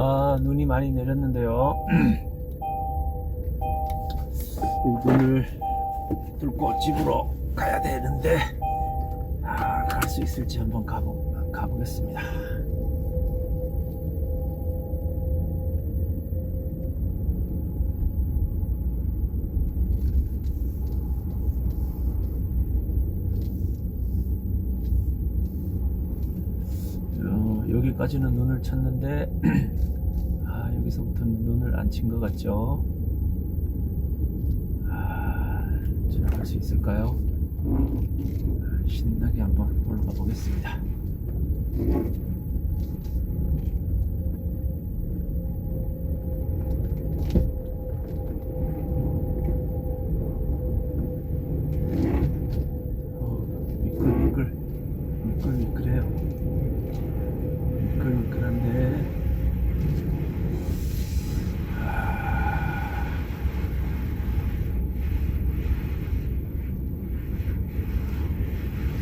아, 눈이 많이 내렸는데요. 이 눈을 뚫고 집으로 가야 되는데, 아, 갈 수 있을지 한번 가보, 가보겠습니다. 어, 여기까지는 눈을 쳤는데 아 여기서부터는 눈을 안 친 것 같죠? 아 지나갈 수 있을까요? 아, 신나게 한번 올라가 보겠습니다 어, 미끌미끌 미끌미끌해요 미끌미끌한데 아,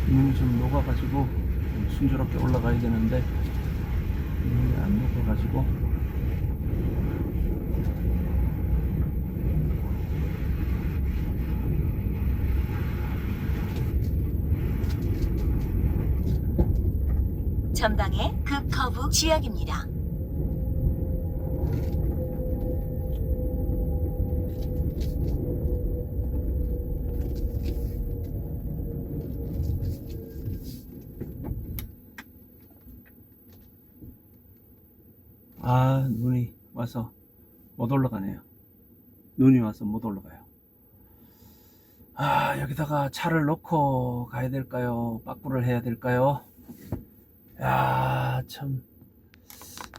눈이 좀 녹아가지고 좀 올라가야 되는데 눈이 안 녹아가지고 전방에 급 커브 지역입니다. 아 눈이 와서 못 올라가네요. 눈이 와서 못 올라가요. 아 여기다가 차를 놓고 가야 될까요? 빠꾸를 해야 될까요? 야 참.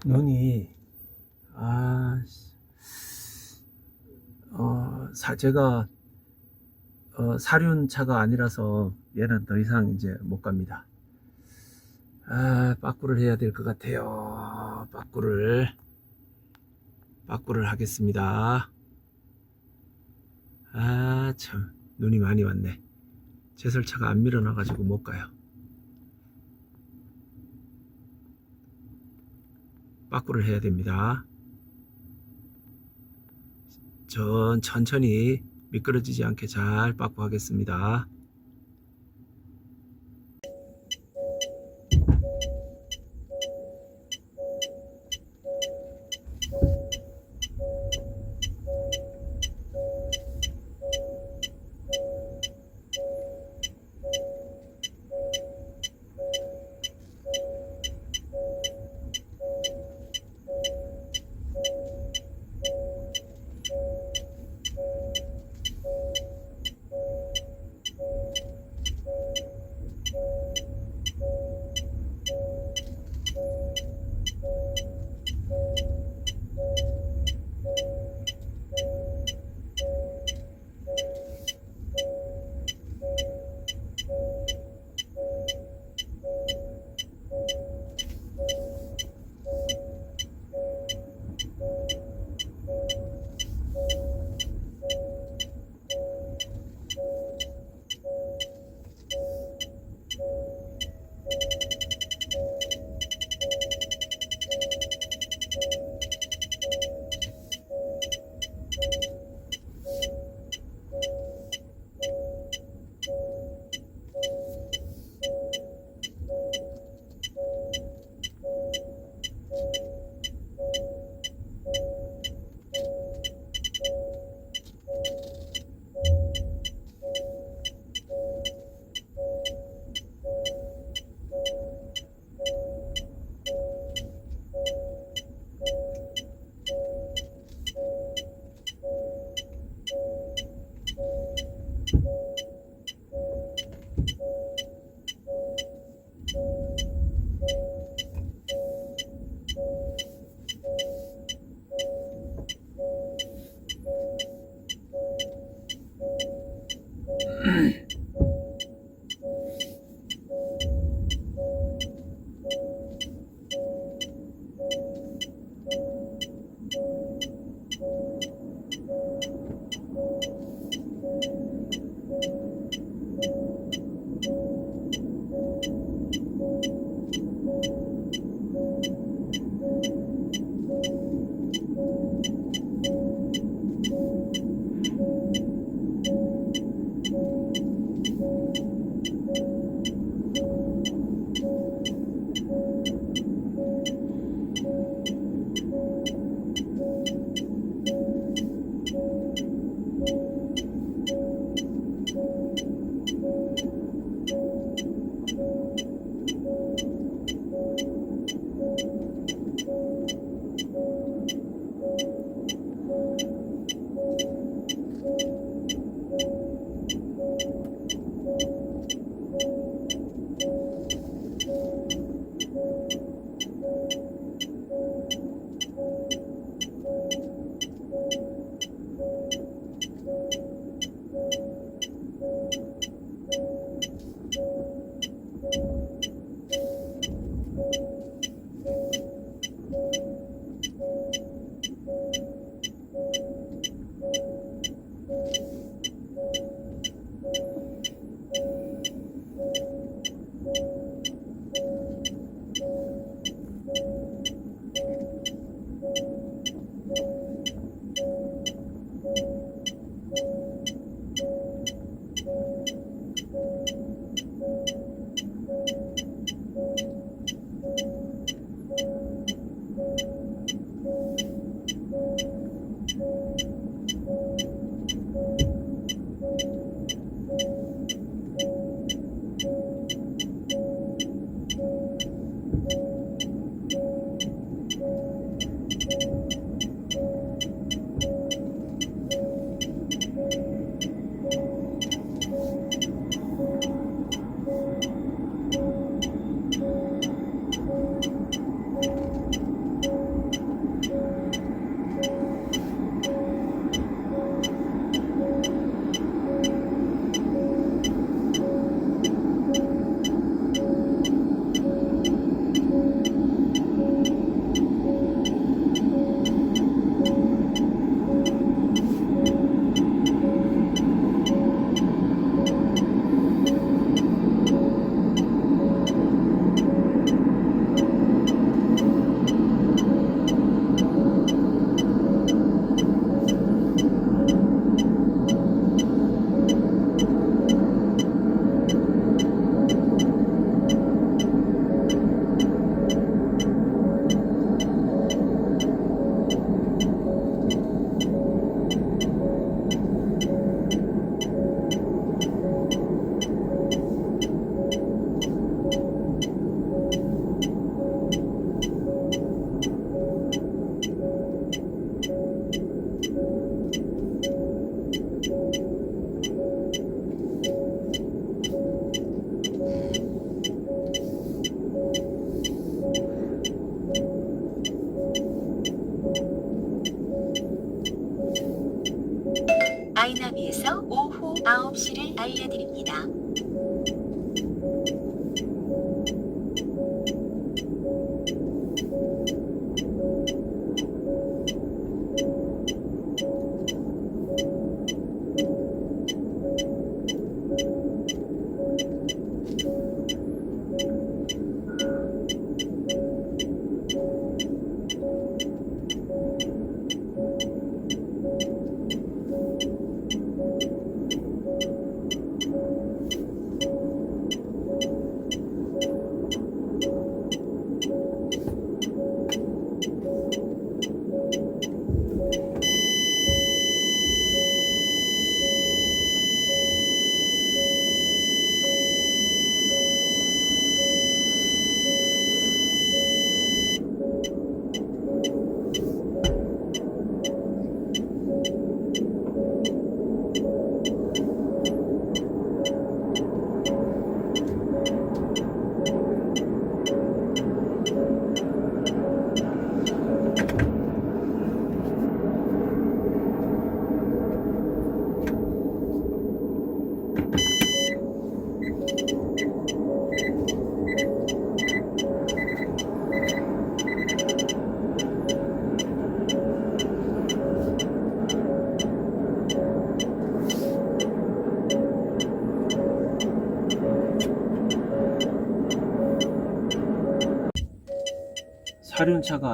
눈이 아 어, 사, 제가 어, 사륜차가 아니라서 얘는 더 이상 이제 못 갑니다 아, 빠꾸를 해야 될 것 같아요. 빠꾸를. 빠꾸를 하겠습니다. 아, 참. 눈이 많이 왔네. 제설차가 안 밀어놔가지고 못 가요. 빠꾸를 해야 됩니다. 전 천천히 미끄러지지 않게 잘 빠꾸 하겠습니다.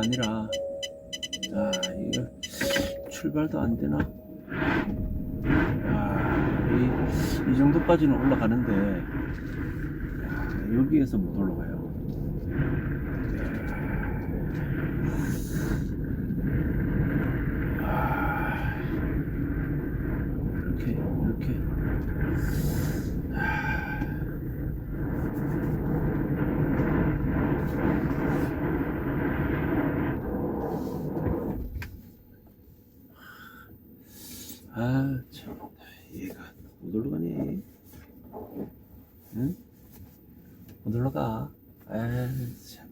아니라 아 이거 출발도 안 되나? 아, 이, 이 정도까지는 올라가는데 아, 여기에서 못 올라가요. 아, 이렇게 이렇게 아, 참, 얘가 못 올라가네. 응? 못 올라가. 아, 참.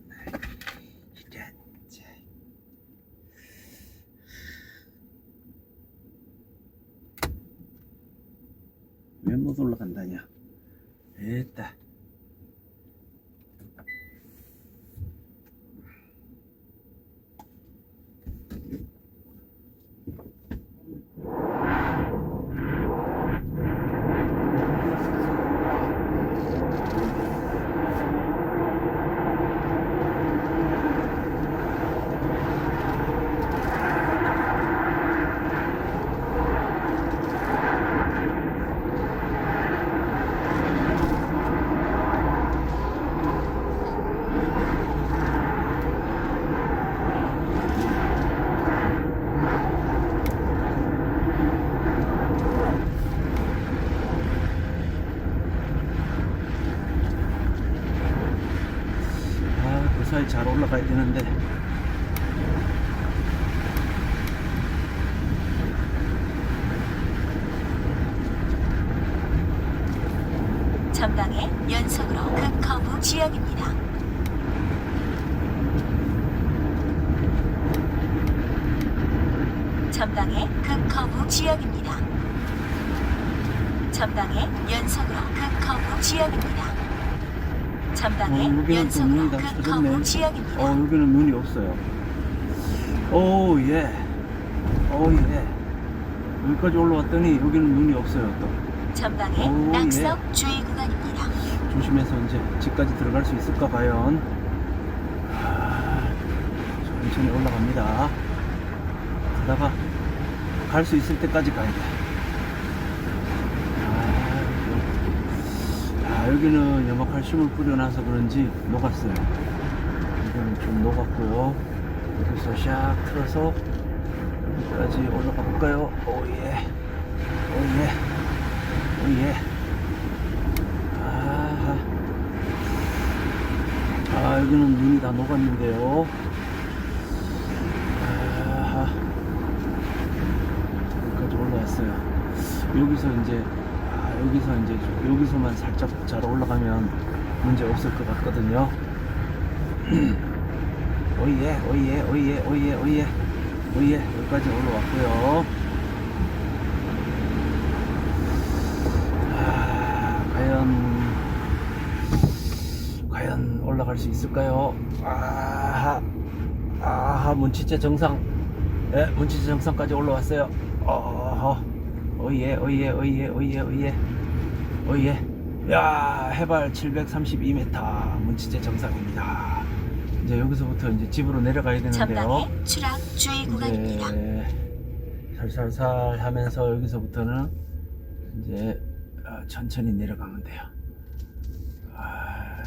이런, 자. 왜못 올라간다냐? 됐다. 아, 그 올라가야 되는데. 전방에 연속으로 급커브 지역입니다. 전방에 급커브 지역입니다. 전방에 연속으로 급커브 지역입니다. 전방에 어, 여기는 젖었네. 지역입니다. 어, 여기는 눈이 없어요. 오, 예. 오, 예. 여기까지 올라왔더니 여기는 눈이 없어요, 또. 전방에 오, 낙석 예. 주의 구간입니다. 조심해서 이제 집까지 들어갈 수 있을까, 과연. 아, 천천히 올라갑니다. 가다가 갈 수 있을 때까지 가야 돼. 아, 여- 아, 여기는 염화칼슘을 뿌려놔서 그런지 녹았어요. 여기는 좀 녹았고요. 여기서 샥 틀어서 여기까지 올라가 볼까요? 오예. 오예. 오예. 아하. 아, 여기는 눈이 다 녹았는데요. 아하. 여기까지 올라왔어요. 여기서 이제, 아, 여기서 이제, 여기서만 살짝 잘 올라가면 문제 없을 것 같거든요. 오예, 오예, 오예, 오예, 오예, 오예, 여기까지 올라왔고요. 아, 과연 올라갈 수 있을까요? 아하 아하 문치제 정상 예 문치제 정상까지 올라왔어요 어허 어이예 어이예 어이예 어 어이예 어이예 야 해발 732m 문치제 정상입니다 이제 여기서부터 이제 집으로 내려가야 되는데요 전방에 추락 주의 구간입니다. 이제 살살살 하면서 여기서부터는 이제 아, 천천히 내려가면 돼요. 아,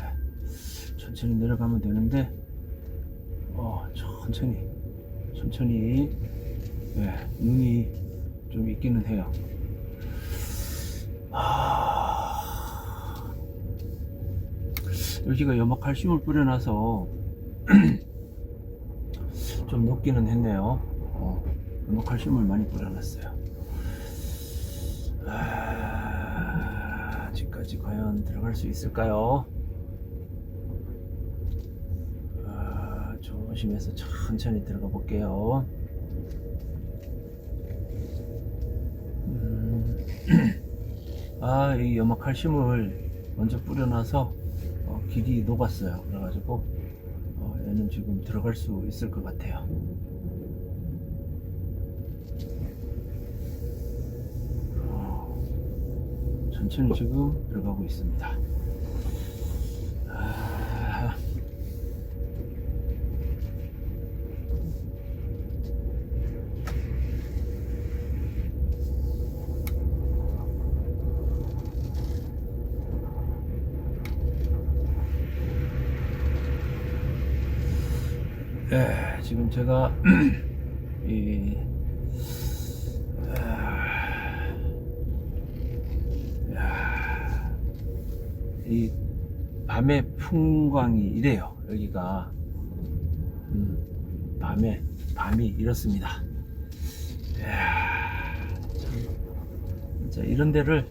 천천히 내려가면 되는데, 어, 천천히, 천천히, 예, 눈이 좀 있기는 해요. 아, 여기가 염화 칼슘을 뿌려놔서 좀 녹기는 했네요. 어, 염화 칼슘을 많이 뿌려놨어요. 아, 아직까지 과연 들어갈 수 있을까요? 아, 조심해서 천천히 들어가 볼게요. 음, 아, 이 염화 칼슘을 먼저 뿌려놔서 어, 길이 녹았어요. 그래가지고 어, 얘는 지금 들어갈 수 있을 것 같아요. 어, 천천히 지금 들어가고 있습니다. 아, 예, 지금 제가 이 아, 밤의 풍광이 이래요. 여기가 음, 밤에 밤이 이렇습니다. 이야, 이런 데를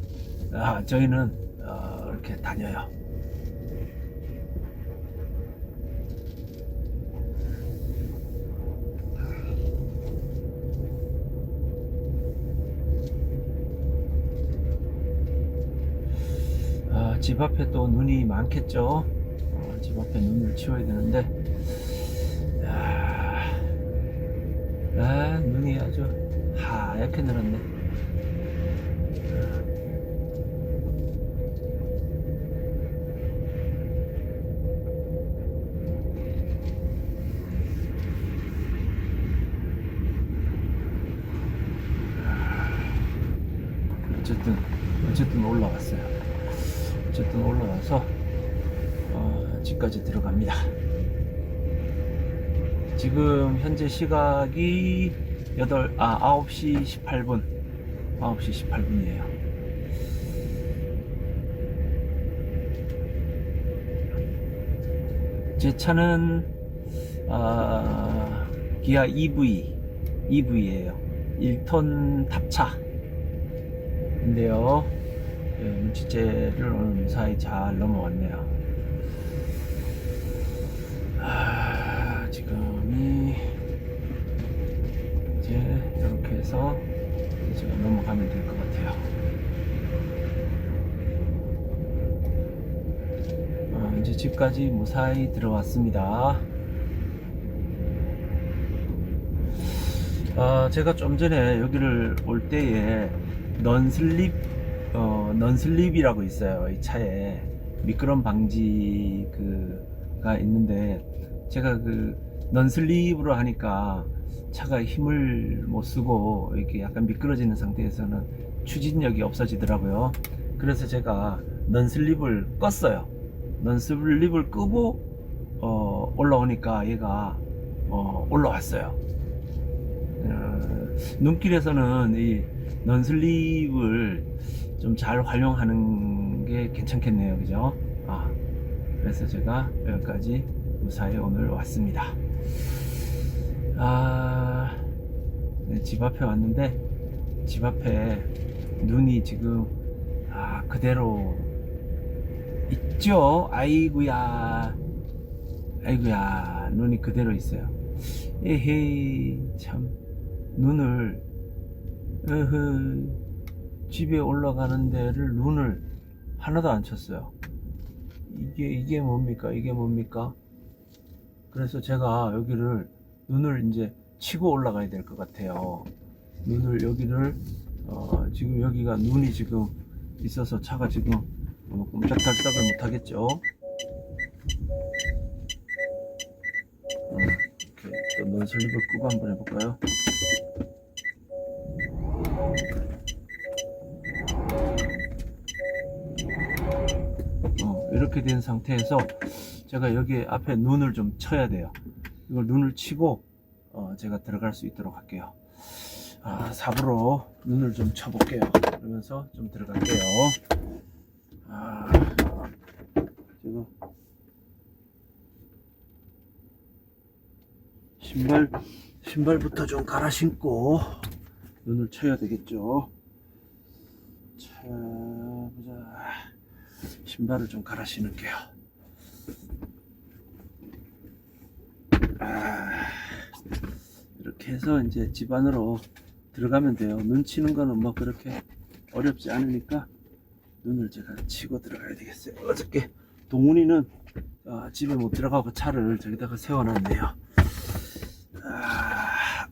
아, 저희는 어, 이렇게 다녀요. 아, 집 앞에 또 눈이 많겠죠. 어, 집 앞에 눈을 치워야 되는데, 야, 아, 눈이 아주 하얗게 늘었네. 지금 현재 시각이 8, 아, 9시 18분. 9시 18분이에요. 제 차는 아, 기아 EV, EV예요. 1톤 탑차 인데요. 예, 문치제를 오늘 무사히 잘 넘어왔네요. 해서 제가 넘어가면 될 것 같아요. 아, 이제 집까지 무사히 들어왔습니다. 아, 제가 좀 전에 여기를 올 때에 넌슬립 어, 넌슬립이라고 있어요. 이 차에 미끄럼 방지 그가 있는데 제가 그 넌슬립으로 하니까 차가 힘을 못 쓰고 이렇게 약간 미끄러지는 상태에서는 추진력이 없어지더라고요. 그래서 제가 넌슬립을 껐어요. 넌슬립을 끄고 어, 올라오니까 얘가 어, 올라왔어요. 어, 눈길에서는 이 넌슬립을 좀 잘 활용하는 게 괜찮겠네요. 그죠? 아, 그래서 제가 여기까지 무사히 오늘 왔습니다. 아, 네, 집 앞에 왔는데, 집 앞에 눈이 지금, 아, 그대로 있죠? 아이구야. 아이구야. 눈이 그대로 있어요. 에헤이, 참. 눈을, 으흐, 집에 올라가는 데를 눈을 하나도 안 쳤어요. 이게 이게 뭡니까? 이게 뭡니까? 그래서 제가 여기를 눈을 이제 치고 올라가야 될 것 같아요. 눈을 여기를 어, 지금 여기가 눈이 지금 있어서 차가 지금 어, 꼼짝달싹을 못 하겠죠. 음, 이렇게 또 논슬립을 끄고 한번 해볼까요? 어, 이렇게 된 상태에서 제가 여기 앞에 눈을 좀 쳐야 돼요. 이걸 눈을 치고 어, 제가 들어갈 수 있도록 할게요. 아, 삽으로 눈을 좀 쳐볼게요. 그러면서 좀 들어갈게요. 아, 지금 신발 신발부터 좀 갈아 신고 눈을 쳐야 되겠죠. 자, 보자. 신발을 좀 갈아 신을게요. 아, 이렇게 해서 이제 집 안으로 들어가면 돼요. 눈 치는 거는 뭐 그렇게 어렵지 않으니까 눈을 제가 치고 들어가야 되겠어요. 어저께 동훈이는 아, 집에 못 들어가고 차를 저기다가 세워놨네요. 아,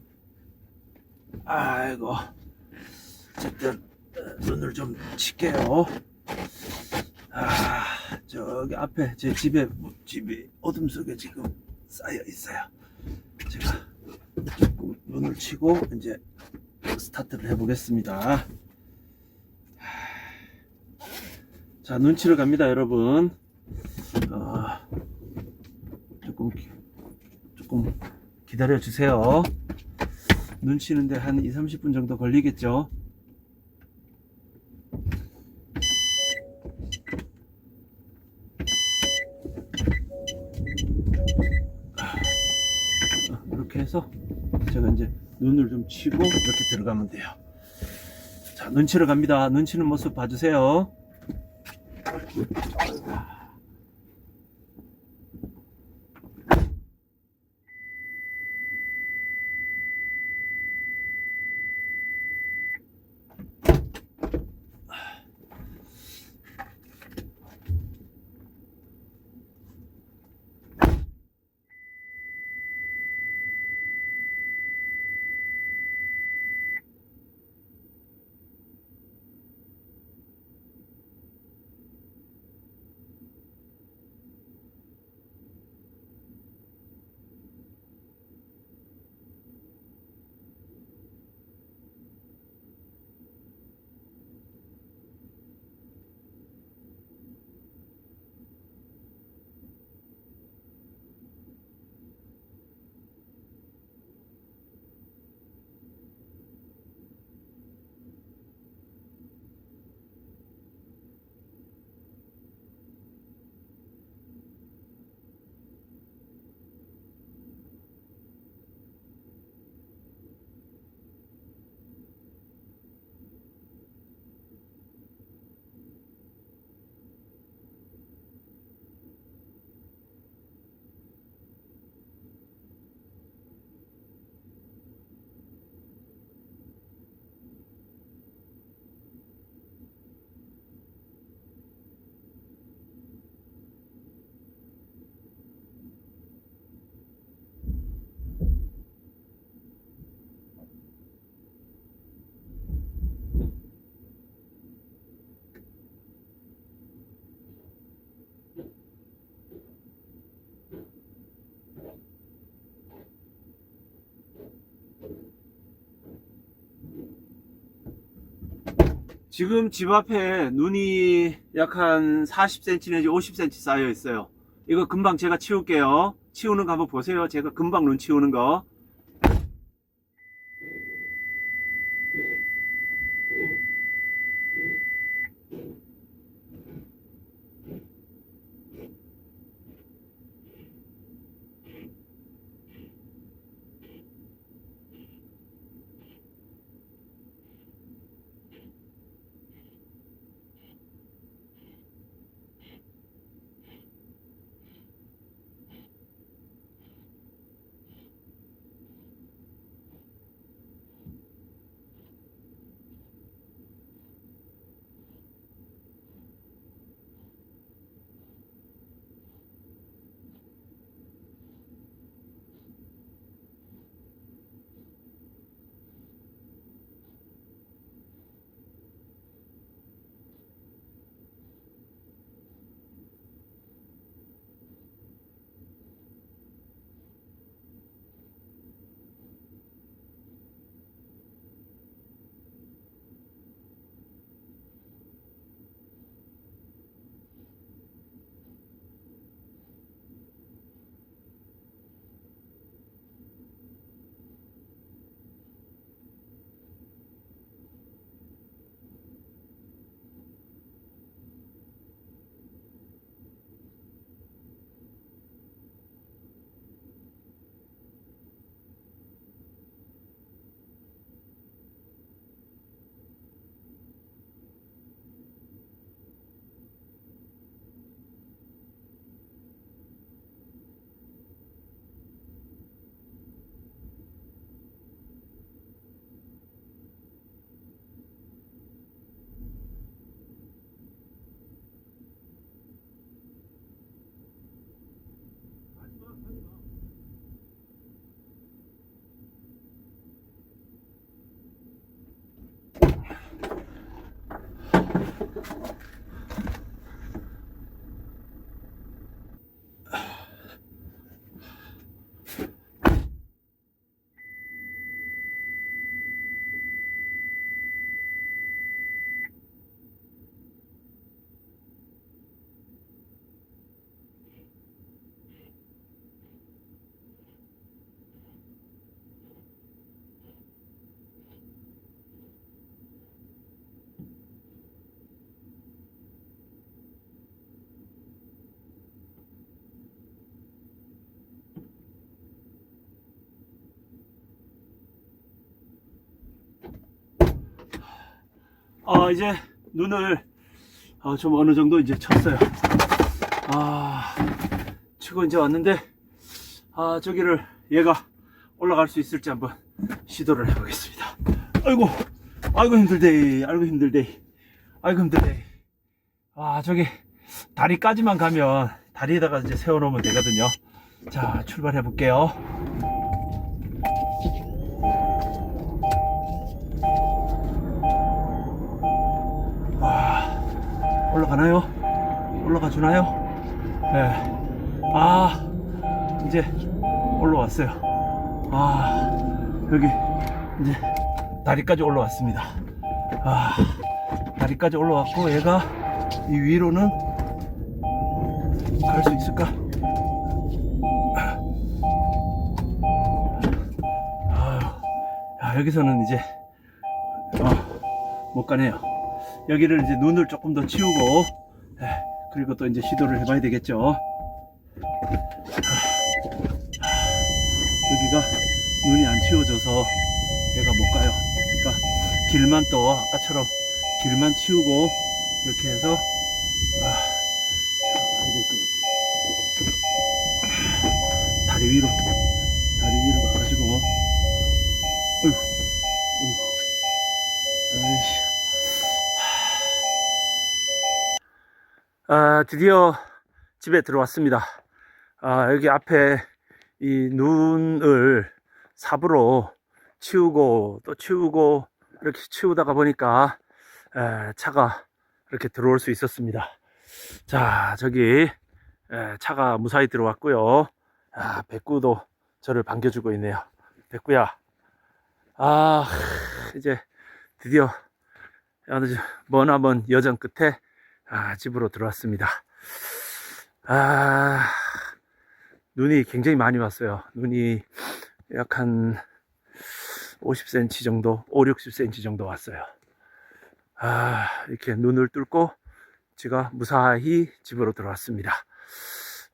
아이고. 어쨌든 어, 눈을 좀 칠게요. 아, 저기 앞에 제 집에 집이 어둠 속에 지금 쌓여 있어요. 제가 눈을 치고 이제 스타트를 해보겠습니다. 자, 눈치를 갑니다, 여러분. 어, 조금 기- 조금 기다려 주세요. 눈 치는데 한 2, 30분 정도 걸리겠죠? 치고 이렇게 들어가면 돼요. 자, 눈치를 갑니다. 눈치는 모습 봐주세요. 지금 집 앞에 눈이 약 한 40cm 내지 50cm 쌓여 있어요. 이거 금방 제가 치울게요. 치우는 거 한번 보세요. 제가 금방 눈 치우는 거. 아, 이제 눈을 아, 좀 어느 정도 이제 쳤어요. 아, 치고 이제 왔는데, 아, 저기를 얘가 올라갈 수 있을지 한번 시도를 해보겠습니다. 아이고, 아이고 힘들대, 아이고 힘들대, 아이고 힘들대. 아, 저기 다리까지만 가면 다리에다가 이제 세워놓으면 되거든요. 자, 출발해 볼게요. 올라가나요? 올라가 주나요? 네. 아, 이제 올라왔어요. 아, 여기 이제 다리까지 올라왔습니다. 아, 다리까지 올라왔고 얘가 이 위로는 갈 수 있을까? 야, 여기서는 이제 어, 못 가네요. 여기를 이제 눈을 조금 더 치우고 예, 그리고 또 이제 시도를 해봐야 되겠죠. 여기가 눈이 안 치워져서 얘가 못 가요. 그러니까 길만 또 아까처럼 길만 치우고 이렇게 해서 아, 자, 가야 될 것 같아요. 다리 위로 아, 드디어 집에 들어왔습니다. 아, 여기 앞에 이 눈을 삽으로 치우고 또 치우고 이렇게 치우다가 보니까 에, 차가 이렇게 들어올 수 있었습니다. 자, 저기 에, 차가 무사히 들어왔고요. 아, 백구도 저를 반겨주고 있네요. 백구야, 아, 이제 드디어 아주 머나먼 여정 끝에 아, 집으로 들어왔습니다. 아, 눈이 굉장히 많이 왔어요. 눈이 약 한 50cm 정도, 5, 60cm 정도 왔어요. 아, 이렇게 눈을 뚫고 제가 무사히 집으로 들어왔습니다.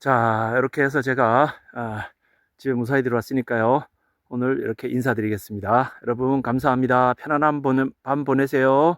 자, 이렇게 해서 제가 아, 집에 무사히 들어왔으니까요. 오늘 이렇게 인사드리겠습니다. 여러분 감사합니다. 편안한 밤 보내세요.